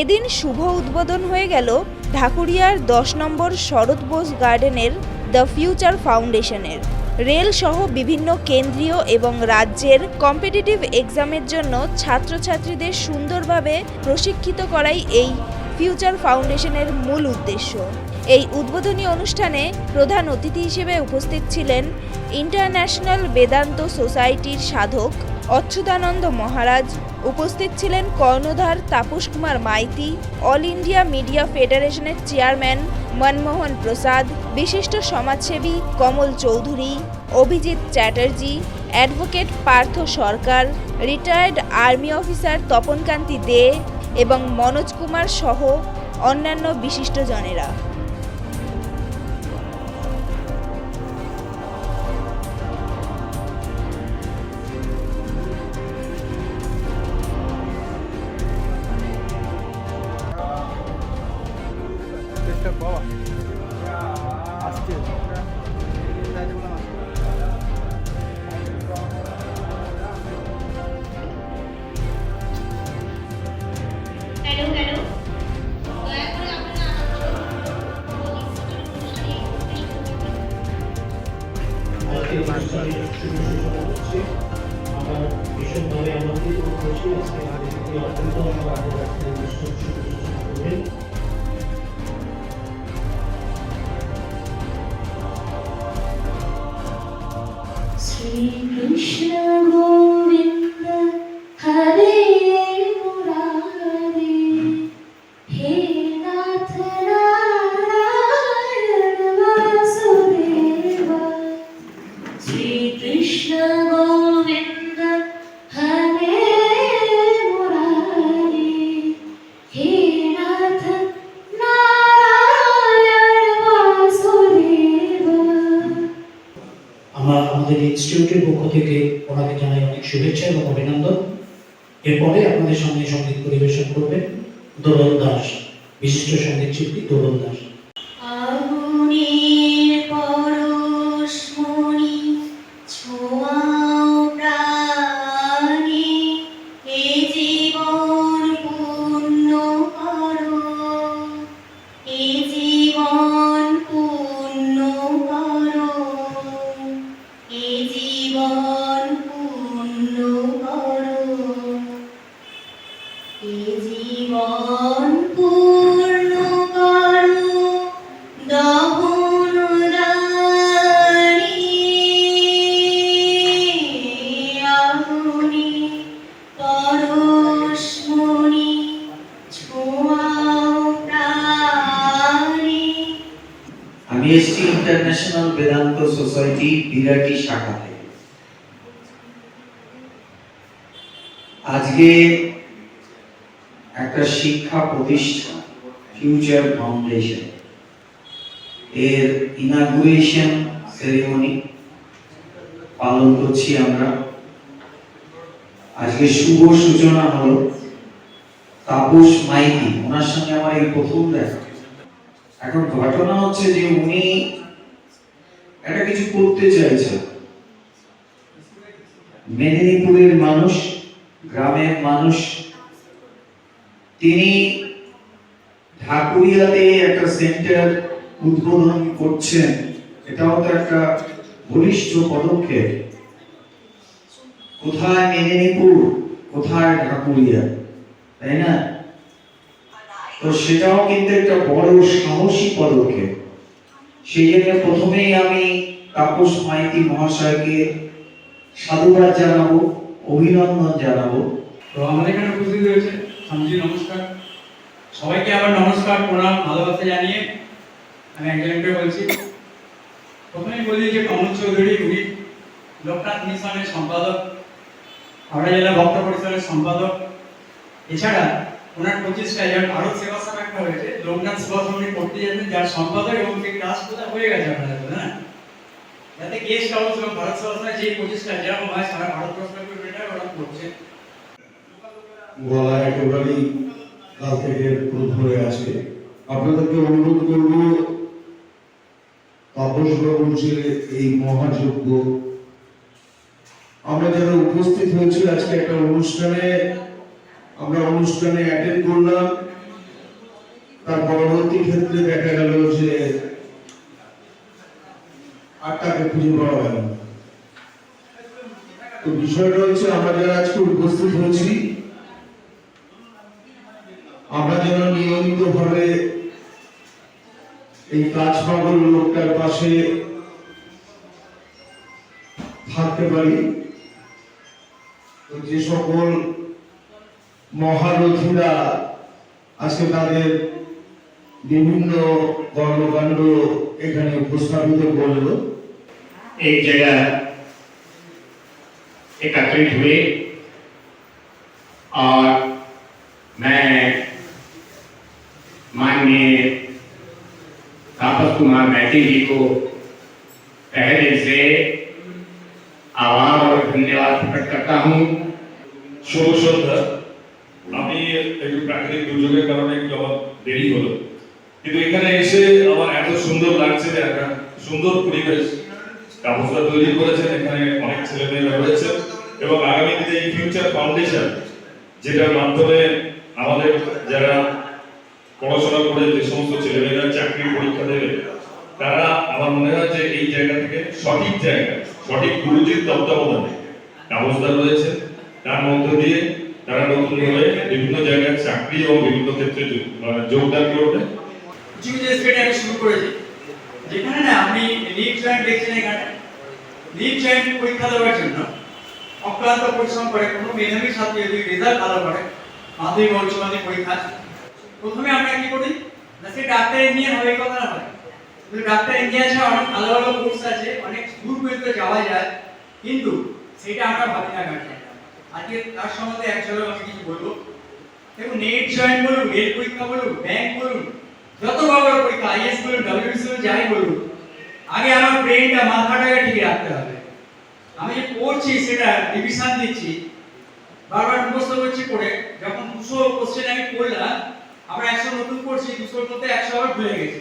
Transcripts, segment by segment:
এদিন শুভ উদ্বোধন হয়ে গেল ঢাকুরিয়ার দশ নম্বর শরৎ বোস গার্ডেনের দ্য ফিউচার ফাউন্ডেশনের। রেল সহ বিভিন্ন কেন্দ্রীয় এবং রাজ্যের কম্পিটিটিভ এক্সামের জন্য ছাত্রছাত্রীদের সুন্দরভাবে প্রশিক্ষিত করাই এই ফিউচার ফাউন্ডেশনের মূল উদ্দেশ্য। এই উদ্বোধনী অনুষ্ঠানে প্রধান অতিথি হিসেবে উপস্থিত ছিলেন ইন্টারন্যাশনাল বেদান্ত সোসাইটির সাধক অচ্যুতানন্দ মহারাজ, উপস্থিত ছিলেন কর্ণধার Tapas Kumar Maity, all India media ফেডারেশনের চেয়ারম্যান মনমোহন প্রসাদ, বিশিষ্ট সমাজসেবী Kamal Chowdhury, Abhijit Chatterjee, advocate Partha Sarkar, retired army officer Tapankanti Dey এবং মনোজ কুমার সহ অন্যান্য বিশিষ্টজনেরা Krishna আমাদের ইনস্টিটিউটের পক্ষ থেকে ওনাকে জানাই অনেক শুভেচ্ছা এবং অভিনন্দন। এরপরে আপনাদের সঙ্গে সংগীত পরিবেশন করবেন দোলন দাস, বিশিষ্ট সংগীত শিল্পী দোলন দাস। বেদান্ত সোসাইটি বিরাটি শাখা থেকে। আজকে একটা শিক্ষা প্রতিষ্ঠান ফিউচার ফাউন্ডেশন এর ইনাগুরেশন সেরেমনি পালন করছি আমরা। আজকে শুভ সূচনা হলো তাপস মাইতি, ওনার সঙ্গে আমার এই প্রথম দেখা। এখন ঘটনা হচ্ছে যে উনি একটা কিছু করতে চাইছে। মেদিনীপুরের মানুষ, গ্রামের মানুষ, তিনি ঢাকুরিয়াতে একটা সেন্টার উদ্বোধন করছেন। এটাও তো একটা বলিষ্ঠ পদক্ষেপ। কোথায় মেদিনীপুর, কোথায় ঢাকুরিয়া, তাই না? তো সেটাও কিন্তু একটা বড় সাহসী পদক্ষেপ। সেই জন্য প্রথমেই আমি তাপস মাইতি মহাশয়কে সাধুবাদ জানাব, অভিনন্দন জানাব। তো আমাদের এখানে উপস্থিত হয়েছে স্বামীজি, নমস্কার। সবাইকে আবার নমস্কার, প্রণাম, ভালোবাসা জানিয়ে আমি একজনকে বলছি। প্রথমেই বলি যে কমল চৌধুরী, উনি লোকনাথ মিশনের সম্পাদক, হাওড়া জেলা ভক্ত পরিষদের সম্পাদক। এছাড়া ওনার যেমন ভারত সেবা হয়েছে। লোকনাথ সমিতি করতে যাচ্ছেন যার সম্পাদক এবং সেই ক্লাস কোথায় হয়ে গেছে আপনাদের হ্যাঁ? যাতে গেস্ট হাউস এবং ভারত সেবা যে প্রচেষ্টা, যেরকম হয় সারা ভারতবর্ষ এটা ওরা করছে। গলা একেবারেই কাল থেকে ক্রোধ হয়ে আছে। আপনাদেরকে অনুরোধ করব, তাপস বাবুর যে এই মহাযজ্ঞ। আমরা যারা উপস্থিত হয়েছি আজকে একটা অনুষ্ঠানে, আমরা অনুষ্ঠানে অ্যাটেন্ড করলাম। তার পরবর্তী ক্ষেত্রে দেখা গেল যে আর খুঁজে পাওয়া গেল তো বিষয়টা হচ্ছে আমরা যারা আজকে উপস্থিত হয়েছি, আমরা যেন নিয়মিত ভাবে এই কাজ পাগল লোকটার পাশে থাকতে পারি। যে সকল মহারথীরা আজকে তাদের বিভিন্ন কর্মকাণ্ড এখানে উপস্থাপিত করলো एक जगह एकत्रित हुए और मैं माननीय तापस कुमार मैती जी को तहे दिल से आभार और धन्यवाद प्रकट करता हूँ শুভ সন্ধ্যা আমি একটু প্রাকৃতিক দুর্যোগের কারণে একটু আমার দেরি হলো কিন্তু এখানে এসে আমার এত সুন্দর লাগছে যে একটা সুন্দর পরিবেশ ব্যবস্থা তৈরি করেছেন। এখানে অনেক ছেলেমেয়েরা রয়েছে এবং আগামী দিনে এই ফিউচার ফাউন্ডেশন যেটার মাধ্যমে আমাদের যারা পড়াশোনা করে যে সমস্ত ছেলেমেয়েরা চাকরি পরীক্ষা দেবে, তারা আমার মনে হয় যে এই জায়গা থেকে সঠিক জায়গা, সঠিক গুরুজির তত্ত্বাবধানে ব্যবস্থা রয়েছে। তার মধ্য দিয়ে তারা নতুন ভাবে বিভিন্ন জায়গায় চাকরি এবং বিভিন্ন ক্ষেত্রে মানে যোগদান করবে। কিছু আমি শুরু করেছি। যেখানে না আপনি লিভ জয়েন্ট দেখছেন এখানে। লিভ জয়েন্ট পরীক্ষা দেওয়ার জন্য অক্লান্ত পরিশ্রম করে কোনো মেধাবী ছাত্র যদি রেজাল্ট ভালো করে, মাধ্যমিক বা উচ্চ মাধ্যমিক পরীক্ষা, প্রথমে আমরা কি করি? না, সে ডাক্তার ইঞ্জিনিয়ার হবে কথা না হয়। কিন্তু ডাক্তার ইঞ্জিনিয়ার ছাড়া অনেক ভালো ভালো কোর্স আছে, অনেক দূর পর্যন্ত যাওয়া যায়, কিন্তু সেটা আমরা ভাবি না ঘাটে আজকে তার সম্বন্ধে এক ঝলক আমি কিছু বলব দেখুন নেট জয়েন বলুন রেল পরীক্ষা বলুন ব্যাংক বলুন যত বড় বড় পরীক্ষা আইএস বলুন ডব্লিউবিসি বলুন যাই বলুন আগে আমার ব্রেনটা মাথাটাকে ঠিক রাখতে হবে। আমি যে পড়ছি সেটা রিভিশন দিচ্ছি, বারবার মুখস্থ করছি পড়ে, যখন দুশো কোশ্চেন আমি পড়লাম, আমরা একশো নতুন পড়ছি, দুশোর মধ্যে একশো আবার ভুলে গেছি।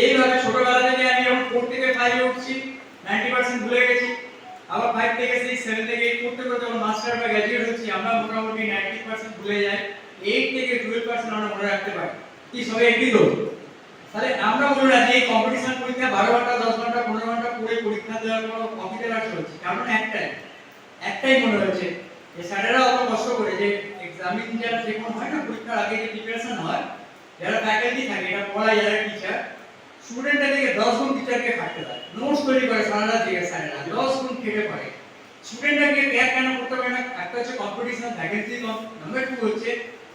এইভাবে ছোটবেলা থেকে আমি যখন ফোর থেকে ফাইভে উঠছি নাইনটি পার্সেন্ট ভুলে গেছি। আবার ফাইভ থেকে সিক্স সেভেন থেকে এইট করতে করতে যখন মাস্টার বা গ্র্যাজুয়েট হচ্ছি, আমরা মোটামুটি নাইনটি পার্সেন্ট ভুলে যাই এইট থেকে টুয়েলভ পার্সেন্ট আমরা মনে রাখতে পারি। কি সবে একই তো? তাহলে আমরা বলব না যে কম্পিটিশন পরীক্ষা বারো ঘণ্টা, দশ ঘণ্টা, পনেরো ঘণ্টা পড়ে পরীক্ষা দেওয়ার পর কপিতে রাখতে হচ্ছে কারণ একটাই একটাই মনে হচ্ছে যে স্যারেরা অত কষ্ট করে যে এক্সামিন যারা যে কোনো হয় না, পরীক্ষার আগে যে প্রিপারেশন হয়, যারা ফ্যাকাল্টি থাকে এটা পড়ায়, যারা টিচার স্টুডেন্টদের থেকে দশ গুণ টিচারকে খাটতে হয় নোটস তৈরি করে সারা রাত জেগে স্যারেরা, দশ গুণ খেটে পড়ে। স্টুডেন্টদেরকে কেয়ার কেন করতে পারে না? একটা হচ্ছে কম্পিটিশন ভ্যাকেন্সি নাম্বার টু হচ্ছে,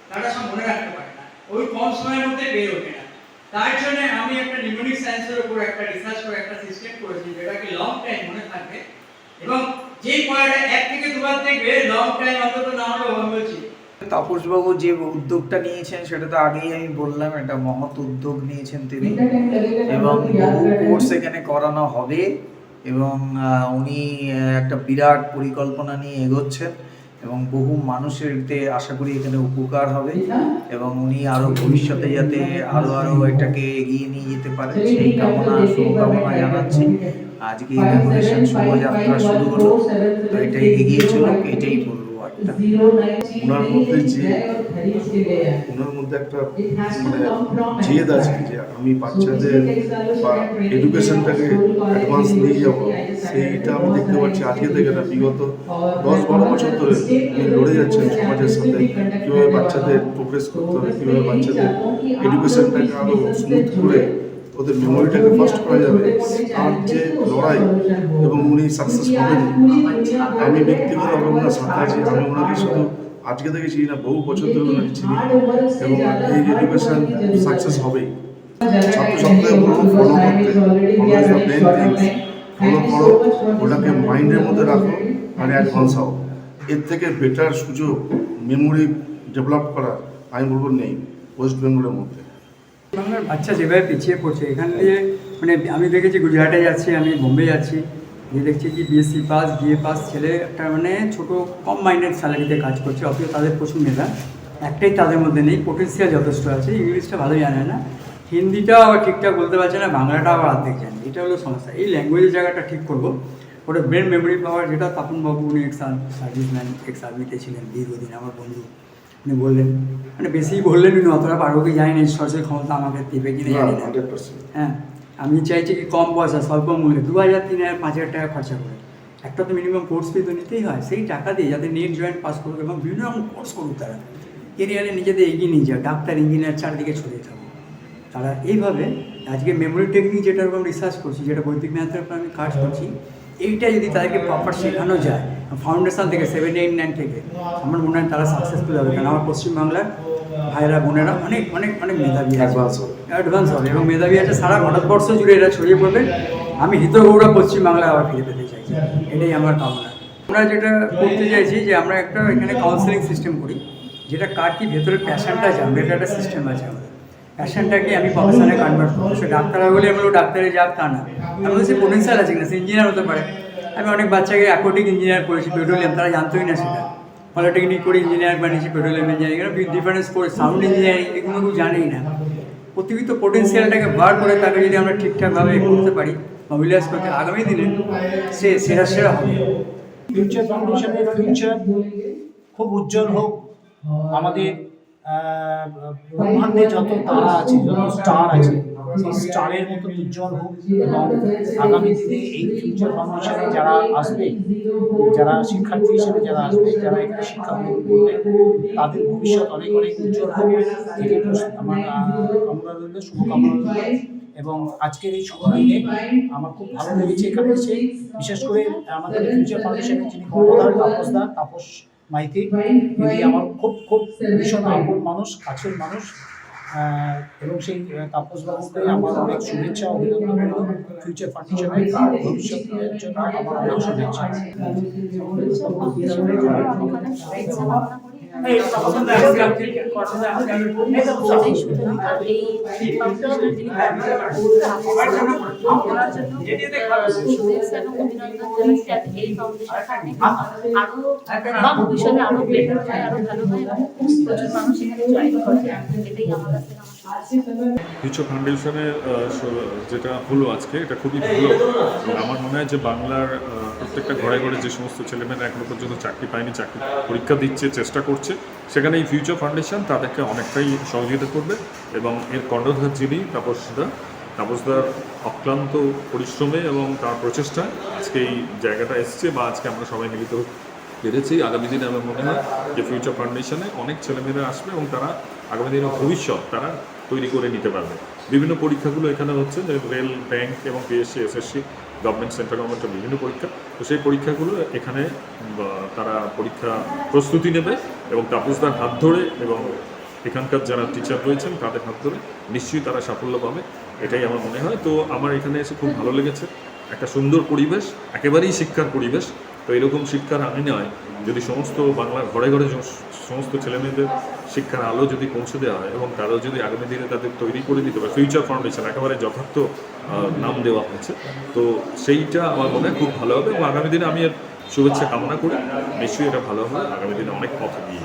তারা সব মনে রাখতে পারে। ওই কম সময়ের মধ্যে পেয়ে ওঠে না তার জন্য আমি একটা নিউমোনিক সায়েন্সের উপর একটা রিসার্চ করে একটা সিস্টেম করেছি, যেটাকে লং টাইম মনে থাকবে। এবং যে পড়াটা এক থেকে দুবার দেখবে লং টাইম অন্তত না হলেও আমি বলছি তাপসবাবু যে উদ্যোগটা নিয়েছেন, সেটা তো আগেই আমি বললাম এটা মহৎ উদ্যোগ নিয়েছেন তিনি। এবং বহু কোর্স এখানে করানো হবে। এবং উনি একটা বিরাট পরিকল্পনা নিয়ে এগোচ্ছেন। এবং বহু মানুষের আশা করি এখানে উপকার হবে এবং উনি আরও ভবিষ্যতে যাতে আরও আরও এটাকে এগিয়ে নিয়ে যেতে পারে সেই কামনা শুভকামনা জানাচ্ছি। আজকে ইনাগুরেশন শোভাযাত্রা শুরু হলো তো এটাই এগিয়ে চলুক এটাই বলব একটা ওনার মধ্যে যে ওনার মধ্যে একটা মানে জেদ আছে যে আমি বাচ্চাদের বা এডুকেশনটাকে অ্যাডভান্স নিয়ে যাব সেইটা আমি দেখতে পাচ্ছি আজকে থেকে না বিগত দশ বারো বছর ধরে উনি লড়ে যাচ্ছেন সমাজের সাথে কীভাবে বাচ্চাদের প্রোগ্রেস করতে হবে কীভাবে বাচ্চাদের এডুকেশনটাকে আরও স্মুথ করে ওদের মেমোরিটাকে ফার্স্ট করা যাবে তার যে লড়াই এবং উনি সাকসেস হবেন আমি ব্যক্তিগতভাবে ওনার সাথে আছি আমি ওনাকে শুধু আজকে থেকে চিনি না বহু বছর ধরে ওনাকে চিনি। এবং এই এডুকেশন সাকসেস হবেই। ছাত্রছাত্রীদের বলব ফলো করতে ইজ দ্য থিংস ফলো করো ওটাকে মাইন্ডের মধ্যে রাখো আর অ্যাডভান্স হও। এর থেকে বেটার সুযোগ মেমোরি ডেভেলপ করা আমি বলব নেই ওয়েস্ট বেঙ্গলের মধ্যে। বাংলার বাচ্চা যেভাবে পিছিয়ে পড়ছে এখান দিয়ে মানে আমি দেখেছি গুজরাটে যাচ্ছি আমি বোম্বে যাচ্ছি। গিয়ে দেখছি কি বিএসসি পাস বিএ পাস ছেলে একটা মানে ছোটো কম মাইন্ডেড স্যালারিতে কাজ করছে অথচ তাদের প্রচুর মেধা। একটাই তাদের মধ্যে নেই পোটেন্সিয়াল যথেষ্ট আছে ইংলিশটা ভালো জানে না হিন্দিটাও আবার ঠিকঠাক বলতে পারছে না বাংলাটা আবার অর্ধেক জানে এটা হলো সমস্যা। এই ল্যাঙ্গুয়েজের জায়গাটা ঠিক করব। ওটা ব্রেন মেমোরি পাওয়ার যেটা তাপনবাবু উনি এক্স সার্ভিসম্যান এক্স আর্মিতে ছিলেন দীর্ঘদিন আমার বন্ধু উনি বললেন মানে বেশি বললেন উনি অতটা পারব কি জানি না সরাসরি ক্ষমতা আমাকে দেবে কিনা জানি না। হ্যাঁ। আমি চাইছি কি কম পয়সা, স্বল্প মূল্যে, দু হাজার, তিন হাজার, পাঁচ হাজার টাকা খরচা করে। একটা তো মিনিমাম কোর্স ফি তো নিতেই হয়, সেই টাকা দিয়ে যাতে নেট জয়েন্ট পাস করুক এবং বিভিন্ন রকম কোর্স করুক তারা। কেরিয়ারে নিজেদের এগিয়ে নিয়ে যায় ডাক্তার ইঞ্জিনিয়ার চারদিকে ছড়িয়ে থাকুক। তারা এইভাবে আজকে মেমোরি টেকনিক যেটার উপর রিসার্চ করছি, যেটা বৈদিক ম্যাথের উপর আমি কাজ করছি, এইটা যদি তাদেরকে প্রপার শেখানো যায় ফাউন্ডেশন থেকে সেভেন এইট নাইন থেকে, আমার মনে হয় তারা সাকসেসফুল হবে। কারণ আমার পশ্চিমবাংলার ভাইরা বোনেরা অনেক অনেক অনেক মেধাবী আছে। হবে। অ্যাডভান্স হবে এবং মেধাবী আছে। সারা ভারতবর্ষ জুড়ে এরা ছড়িয়ে পড়বে। আমি হিতগৌড়া পশ্চিমবাংলায় আবার ফিরে পেতে চাইছি এটাই আমার কামনা। আমরা যেটা করতে চাইছি যে আমরা একটা এখানে কাউন্সেলিং সিস্টেম করি যেটা কার কি ভেতরের প্যাশনটা জানবে এটা একটা সিস্টেম আছে আমাদের। প্যাশনটাকে আমি প্রফেশনে কনভার্ট করব। সে ডাক্তার বলে আমি বলব ডাক্তারে যাক তা না। আমি বলছি পোটেন্সিয়াল আছে কিনা সে ইঞ্জিনিয়ার হতে পারে। আমি অনেক বাচ্চাকে অ্যাকোটিক ইঞ্জিনিয়ার করেছি পেট্রোলিয়াম তারা জানতোই না সেটা। পলিটেকনিক করে ইঞ্জিনিয়ার বানিয়েছি পেট্রোলিয়াম ইঞ্জিনিয়ারিং ডিফারেন্স করে সাউন্ড ইঞ্জিনিয়ারিং এগুলো কেউ জানেই না। প্রতিবিত পোটেন্সিয়ালটাকে বার করে তাকে যদি আমরা ঠিকঠাকভাবে করতে পারি মোবিলাইজ করতে, আগামী দিনে সে সেরা সেরা হবে। ফিউচার ফাউন্ডেশনের ফিউচার খুব উজ্জ্বল হোক। আমাদের ব্রহ্মাণ্ডে যত তারা আছে, যত স্টার আছে স্টারের মতো উজ্জ্বল হোক এবং আগামী দিনে এই ফিউচার ফাউন্ডেশনে যারা আসবে, যারা শিক্ষার্থী হিসেবে যারা আসবে, যারা এখানে শিক্ষা গ্রহণ করবে তাদের ভবিষ্যৎ অনেক অনেক উজ্জ্বল হবে। এটি আমার কামনা রইল শুভকামনা। রইল এবং আজকের এই শুভ আমার খুব ভালো লেগেছে এখানে এসে। বিশেষ করে আমাদের ফিউচার ফাউন্ডেশনের যিনি কর্ণধার তাপসদা তাপস মাইতি ইনি আমার খুব খুব ভীষণ আপন মানুষ, কাছের মানুষ। এবং সেই তাপসবাবুকে আমার অনেক শুভেচ্ছা অভিনন্দন এবং ফিউচার ফাউন্ডেশনের ভবিষ্যতের জন্য আমার অনেক শুভেচ্ছা। শুধু না, আর বেটার হয় আরও ভালো হয় প্রচুর মানুষ এখানে জয়েন করে এটাই আমার কাছে ফিউচার ফাউন্ডেশনের যেটা হলো আজকে, এটা খুবই ভালো। আমার মনে হয় যে বাংলার প্রত্যেকটা ঘরে ঘরে যে সমস্ত ছেলেমেয়েরা এখনও পর্যন্ত চাকরি পায়নি, চাকরি, পরীক্ষা দিচ্ছে, চেষ্টা করছে, সেখানে এই ফিউচার ফাউন্ডেশন তাদেরকে অনেকটাই সহযোগিতা করবে এবং এর কর্ণধার যিনি তাপসদা তাপসদার অক্লান্ত পরিশ্রমে এবং তার প্রচেষ্টায় আজকে এই জায়গাটা এসছে বা আজকে আমরা সবাই মিলিত পেরেছি আগামী দিনে আমার মনে হয় যে ফিউচার ফাউন্ডেশনে অনেক ছেলেমেয়েরা আসবে এবং তারা আগামী দিনে ভবিষ্যৎ, তারা তৈরি করে নিতে পারবে। বিভিন্ন পরীক্ষাগুলো এখানে হচ্ছে যে রেল, ব্যাংক এবং পিএসসি এসএসসি গভর্নমেন্ট সেন্ট্রাল গভর্নমেন্টের বিভিন্ন পরীক্ষা। তো সেই পরীক্ষাগুলো এখানে তারা পরীক্ষা প্রস্তুতি নেবে এবং তাপসদার হাত ধরে এবং এখানকার যারা টিচার রয়েছেন, তাদের হাত ধরে নিশ্চয়ই তারা সাফল্য পাবে। এটাই আমার মনে হয়। তো আমার এখানে এসে খুব ভালো লেগেছে। একটা সুন্দর পরিবেশ, একেবারেই শিক্ষার পরিবেশ। তো এরকম শিক্ষার আমি নয় যদি সমস্ত বাংলার ঘরে ঘরে সমস্ত ছেলেমেয়েদের শিক্ষার আলো যদি পৌঁছে দেওয়া হয় এবং তারা যদি আগামী দিনে তাদের তৈরি করে দিতে পারে ফিউচার ফাউন্ডেশন একেবারে যথার্থ নাম দেওয়া হয়েছে। তো সেইটা আমার মনে হয় খুব ভালো হবে এবং আগামী দিনে আমি শুভেচ্ছা কামনা করি। নিশ্চয়ই এটা ভালো হবে। আগামী দিনে অনেক পথ দিয়ে